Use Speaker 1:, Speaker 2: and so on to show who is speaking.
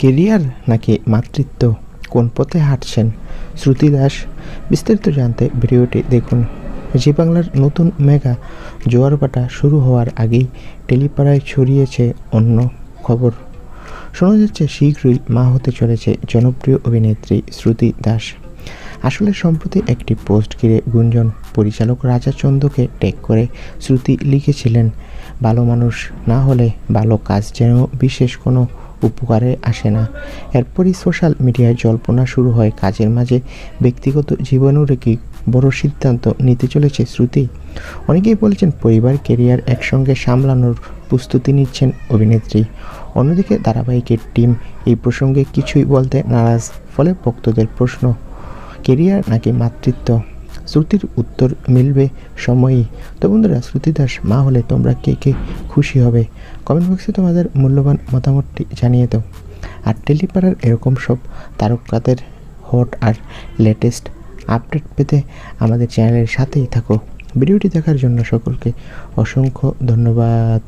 Speaker 1: Career নাকি মাতৃত্ব? কোন পথে হাঁটছেন? শ্রুতি দাস বিস্তারিত জানতে ভিডিওটি দেখুন। জি বাংলার নতুন মেগা জোয়ারভাটা শুরু হওয়ার আগেই টেলিপাড়ায় ছড়িয়েছে অন্য খবর। শোনা যাচ্ছে, শীঘ্রই মা হতে চলেছে জনপ্রিয় অভিনেত্রী শ্রুতি দাস। আসলে সম্প্রতি একটি পোস্ট ঘিরে গুঞ্জন, পরিচালক রাজা চন্দকে ট্যাগ করে শ্রুতি লিখেছিলেন, ভালো মানুষ না হলে ভালো কাজ যেন বিশেষ কোনো উপকারে আসে না। এরপরই সোশ্যাল মিডিয়ায় জল্পনা শুরু হয় কাজের মাঝে ব্যক্তিগত জীবনেও রেখে বড় সিদ্ধান্ত নিতে চলেছে শ্রুতি। অনেকেই বলেছেন পরিবার কেরিয়ার একসঙ্গে সামলানোর প্রস্তুতি নিচ্ছেন অভিনেত্রী। অন্যদিকে ধারাবাহিকের টিম এই প্রসঙ্গে কিছুই বলতে নারাজ, ফলে ভক্তদের প্রশ্ন কেরিয়ার নাকি মাতৃত্ব? শ্রুতির উত্তর মিলবে সময়ই। তো বন্ধুরা শ্রুতি দাস মা হলে তোমরা কে কে খুশি হবে? কমেন্ট বক্সে তোমাদের মূল্যবান মতামতটি জানিয়ে দাও। আর টেলিপাড়ার এরকম সব তারকাদের হট আর লেটেস্ট আপডেট পেতে আমাদের চ্যানেলের সাথেই থাকো। ভিডিওটি দেখার জন্য সকলকে অসংখ্য ধন্যবাদ।